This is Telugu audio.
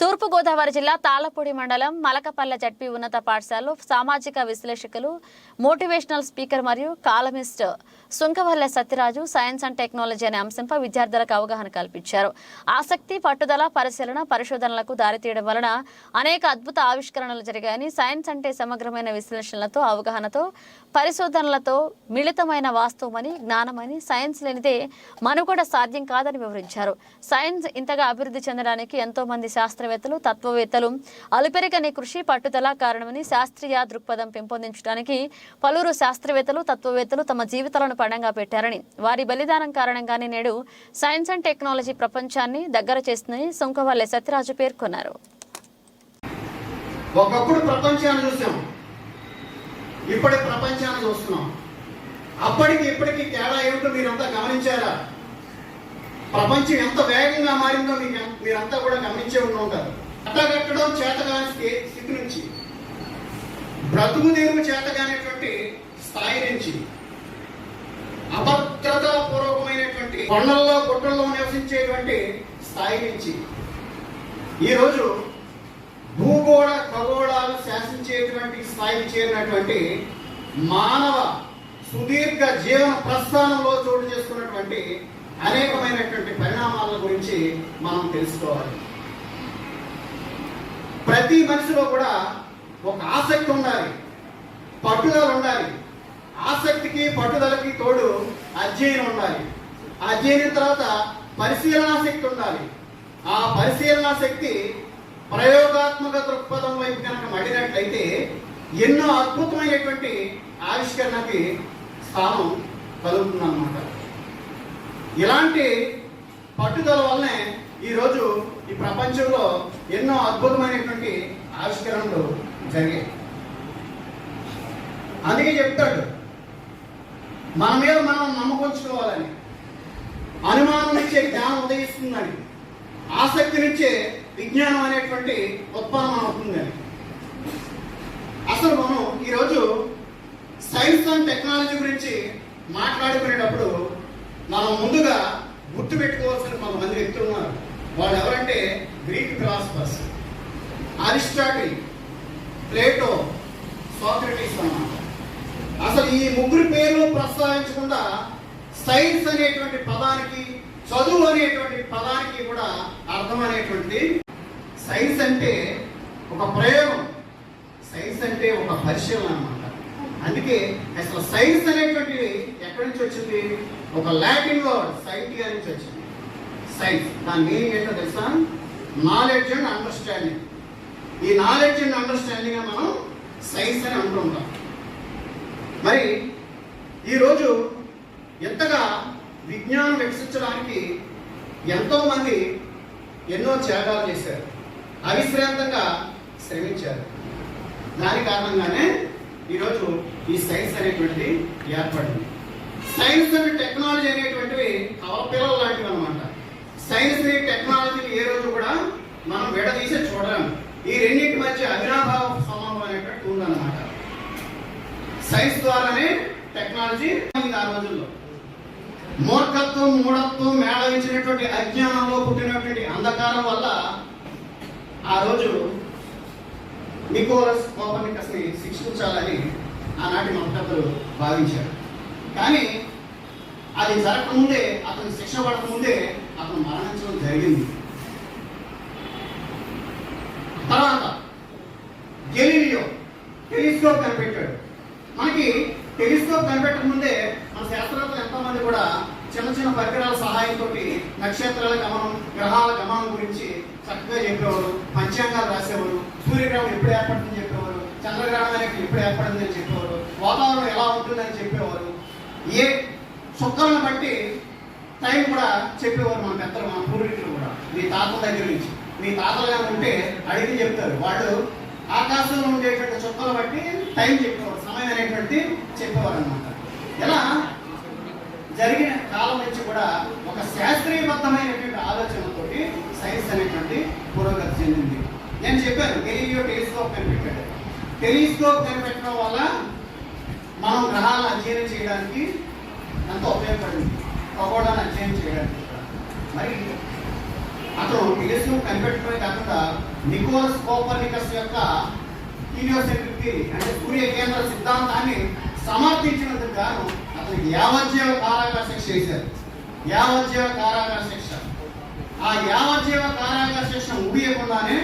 తూర్పుగోదావరి జిల్లా తాళపూడి మండలం మలకపల్లె జడ్పీ ఉన్నత పాఠశాలలో సామాజిక విశ్లేషకులు మోటివేషనల్ స్పీకర్ మరియు columnist Sunkavalle Satyaraju science and technology అనే అంశంపై విద్యార్థులకు అవగాహన కల్పించారు. ఆసక్తి పట్టుదల పరిశీలన పరిశోధనలకు దారితీయడం వలన అనేక అద్భుత ఆవిష్కరణలు జరిగాయని సైన్స్ అంటే సమగ్రమైన విశ్లేషణలతో అవగాహనతో పరిశోధనలతో మిళితమైన వాస్తవమని జ్ఞానమని సైన్స్ లేనిదే మనుగడ సాధ్యం కాదని వివరించారు. సైన్స్ ఇంతగా అభివృద్ధి చెందడానికి ఎంతో మంది శాస్త్రవేత్తలు తత్వవేత్తలు అలుపెరగని కృషి పట్టుదల కారణమని శాస్త్రీయ దృక్పథం పెంపొందించడానికి పలువురు శాస్త్రవేత్తలు తత్వవేత్తలు తమ జీవితాలను పణంగా పెట్టారని. వారి బలిదానం కారణంగానే నేడు సైన్స్ అండ్ టెక్నాలజీ ప్రపంచాన్ని దగ్గర చేస్తుందని సుంకవల్లె సత్యరాజు పేర్కొన్నారు. ఒకప్పుడు ప్రపంచాన్ని చూసాం. ఇప్పటి ప్రపంచాన్ని చూస్తున్నాం అప్పటికి ఇప్పటికి తేడా ఏమిటో మీరంతా గమనించారా? ప్రపంచం ఎంత వేగంగా మారిందో మీకు మీరంతా కూడా గమనించే ఉండి ఉంటారు అట్టగట్టడం చేతగాని స్థితి నుంచి బ్రతుకు తెరువు చేతగానేటువంటి స్థాయి నుంచి అభద్రతా పూర్వకమైనటువంటి కొండల్లో గుట్టల్లో నివసించేటువంటి స్థాయి నుంచి ఈరోజు భూగోళ ఖగోళాలు శాసించేటువంటి స్థాయికి చేరినటువంటి మానవ సుదీర్ఘ జీవన ప్రస్థానంలో చోటు చేసుకున్నటువంటి అనేకమైనటువంటి పరిణామాల గురించి మనం తెలుసుకోవాలి. ప్రతి మనిషిలో కూడా ఒక ఆసక్తి ఉండాలి. పట్టుదల ఉండాలి. ఆసక్తికి పట్టుదలకి తోడు అధ్యయనం ఉండాలి. అధ్యయనం తర్వాత పరిశీలనా శక్తి ఉండాలి. ఆ పరిశీలనా శక్తి ప్రయోగాత్మక దృక్పథం వైపు కనుక మళ్ళినట్లయితే ఎన్నో అద్భుతమైనటువంటి ఆవిష్కరణకి స్థానం కలుగుతుందన్నమాట. ఇలాంటి పట్టుదల వల్లనే ఈరోజు ఈ ప్రపంచంలో ఎన్నో అద్భుతమైనటువంటి ఆవిష్కరణలు జరిగాయి. అందుకే చెప్తాడు మన మీద మనం నమ్మకొంచుకోవాలని అనుమానం నుంచే జ్ఞానం ఉదయిస్తుందని ఆసక్తి నుంచే విజ్ఞానం అనేటువంటి ఉత్పన్నం అవుతుందని. అసలు మనం ఈరోజు సైన్స్ అండ్ టెక్నాలజీ గురించి మాట్లాడుకునేటప్పుడు మనం ముందుగా గుర్తు పెట్టుకోవాల్సిన కొంతమంది వ్యక్తులు ఉన్నారు. వాళ్ళు ఎవరంటే Greek philosophers. Aristotle Plato Socrates అన్నమాట. అసలు ఈ ముగ్గురు పేర్లు ప్రస్తావించకుండా సైన్స్ అనేటువంటి పదానికి చదువు అనేటువంటి పదానికి కూడా అర్థం అనేటువంటి సైన్స్ అంటే ఒక ప్రయోగం. సైన్స్ అంటే ఒక పరిశీలన అన్నమాట. అందుకే అసలు సైన్స్ అనేటువంటిది ఎక్కడి నుంచి వచ్చింది? ఒక లాటిన్ వర్డ్ సైంటియా నుంచి వచ్చింది. సైన్స్ దాని మీనింగ్ ఏంటో తెలుసా? నాలెడ్జ్ అండ్ అండర్స్టాండింగ్ ఈ నాలెడ్జ్ అండ్ అండర్స్టాండింగ్ మనం సైన్స్ అని అనుకుంటాం మరి ఈరోజు ఎంతగా విజ్ఞానం వికసించడానికి ఎంతోమంది ఎన్నో త్యాగాలు చేశారు. అవిశ్రాంతంగా శ్రమించారు. దాని కారణంగానే ఈరోజు ఈ సైన్స్ అనేటువంటి ఏర్పడింది. సైన్స్ అండ్ టెక్నాలజీ అనేటువంటివి కవపిల్లలు లాంటివి అనమాట సైన్స్ని టెక్నాలజీని ఏ రోజు కూడా మనం విడదీసే చూడలేము ఈ రెండింటి మధ్య అవినాభావ సంబంధం అనేటువంటి ఉందన్నమాట. సైన్స్ ద్వారానే టెక్నాలజీ ఆ రోజుల్లో. మూర్ఖత్వం మూఢత్వం మేళవించినటువంటి అజ్ఞానంలో పుట్టినటువంటి అంధకారం వల్ల ఆ రోజు నికోలస్ కోపర్నికస్ని శిక్షించాలని ఆనాటి మన పెద్దలు భావించారు. కానీ అది జరగకముందే అతను శిక్ష పడకముందే అతను మరణించడం జరిగింది. తర్వాత గెలీలియో టెలిస్కోప్ కనిపెట్టాడు. మనకి టెలిస్కోప్ కనిపెట్టకముందే మన శాస్త్రవేత్తలు ఎంతోమంది కూడా చిన్న చిన్న పరికరాల సహాయంతో నక్షత్రాల గమనం గ్రహాల గమనం గురించి చక్కగా చెప్పేవారు పంచాంగాలు రాసేవారు సూర్యగ్రహణం ఎప్పుడు ఏర్పడుతుందని చెప్పేవారు చంద్రగ్రహణం అనేది ఎప్పుడు ఏర్పడుతుందని చెప్పేవారు వాతావరణం ఎలా ఉంటుందని చెప్పేవారు. ఏ చుక్కలను బట్టి టైం కూడా చెప్పేవారు మన పెద్దలు మన పూర్వీకులు కూడా. మీ తాతల దగ్గర నుంచి. మీ తాతలుగా ఉంటే అడిగి చెప్తారు. వాళ్ళు ఆకాశంలో ఉండేటువంటి చుక్కలు బట్టి టైం చెప్పేవారు సమయం అనేటువంటి చెప్పేవారు అనమాట ఇలా జరిగిన కాలం నుంచి కూడా ఒక శాస్త్రీయబద్ధమైనటువంటి ఆలోచనతోటి సైన్స్ అనేటువంటి పురోగతి చెందింది. నేను చెప్పాను గెలీలియో టెలిస్కోప్ కనిపెట్టాడు. టెలిస్కోప్ కనిపెట్టడం వల్ల మనం గ్రహాలను అధ్యయనం చేయడానికి ఎంతో ఉపయోగపడింది. ఖగోళాన్ని అధ్యయనం చేయడానికి. మరి అతను టెలిస్కోప్ కనిపెట్టడమే కాకుండా నికోలస్ కోపర్నికస్ యొక్క హీలియోసెంట్రిక్ అంటే సూర్య కేంద్ర సిద్ధాంతాన్ని సమర్థించినందుకు గాను అతనికి యావజ్జీవ కారాగార శిక్ష వేశారు. యావజ్జీవ కారాగార శిక్ష. ఆ యావజ్జీవ కారాగార శిక్ష ముగియకుండానే